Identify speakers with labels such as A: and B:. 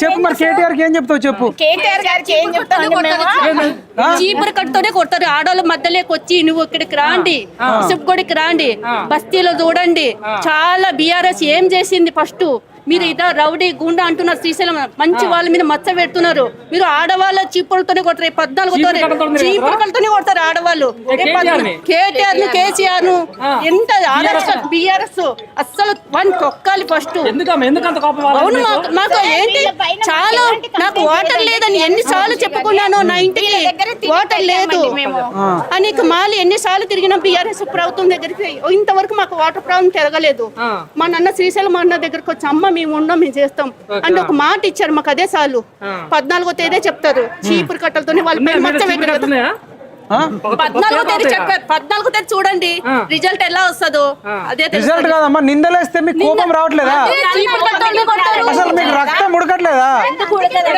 A: చెప్పు మరి కేటీఆర్ ఏం చెప్తావు చెప్పు?
B: కేటీఆర్ గారికి ఏం చెప్తాను
C: చీపురు కట్టుతోనే కొడతారు. ఆడవాళ్ళ మధ్యలోకి వచ్చి నువ్వు ఇక్కడికి రాండి. సుబ్బుడికి రాండి. బస్తీలో చూడండి. చాలా బీఆర్ఎస్ ఏం చేసింది ఫస్ట్? మీరు ఇదా రౌడీ గుండా అంటున్నారు శ్రీశైలం. మంచి వాళ్ళ మీద మచ్చ పెడుతున్నారు. మీరు ఆడవాళ్ళ చీపులతోనే కొడతారు. రేపు పద్నాలుగు చీపురుకలతోనే కొడతారు? ఆడవాళ్ళు. కేటీఆర్ను కేసీఆర్ను ఎంత ఆదర్శ బీఆర్ఎస్. అస్సలు వన్ తొక్కాలి ఫస్ట్ అవును మాకు? ఏంటి? చాలా నాకు వాటర్ లేదని ఎన్నిసార్లు చెప్పుకున్నాను నా ఇంటికి వాటర్ లేదు. అని ఇక మాలి ఎన్నిసార్లు తిరిగినా బీఆర్ఎస్ ప్రభుత్వం దగ్గరికి ఇంతవరకు మాకు వాటర్ ప్రాబ్లం తిరగలేదు మా నాన్న శ్రీశైలం అన్న దగ్గరికి వచ్చి అమ్మ మేము ఉన్నాం మేము చేస్తాం. అంటే ఒక మాట ఇచ్చారు మాకు అదే సార్లు పద్నాలుగో తేదీ చెప్తారు. చీపురు కట్టలతోనే వాళ్ళ? పద్నాలుగో తేదీ చెప్పారు. పద్నాలుగో తేదీ చూడండి. రిజల్ట్ ఎలా వస్తుందో. అదే
A: రిజల్ట్. కాదమ్మా నిందలేస్తే మీకు కోపం రావట్లేదా. అసలు మీకు రక్తం ఉడకట్లేదా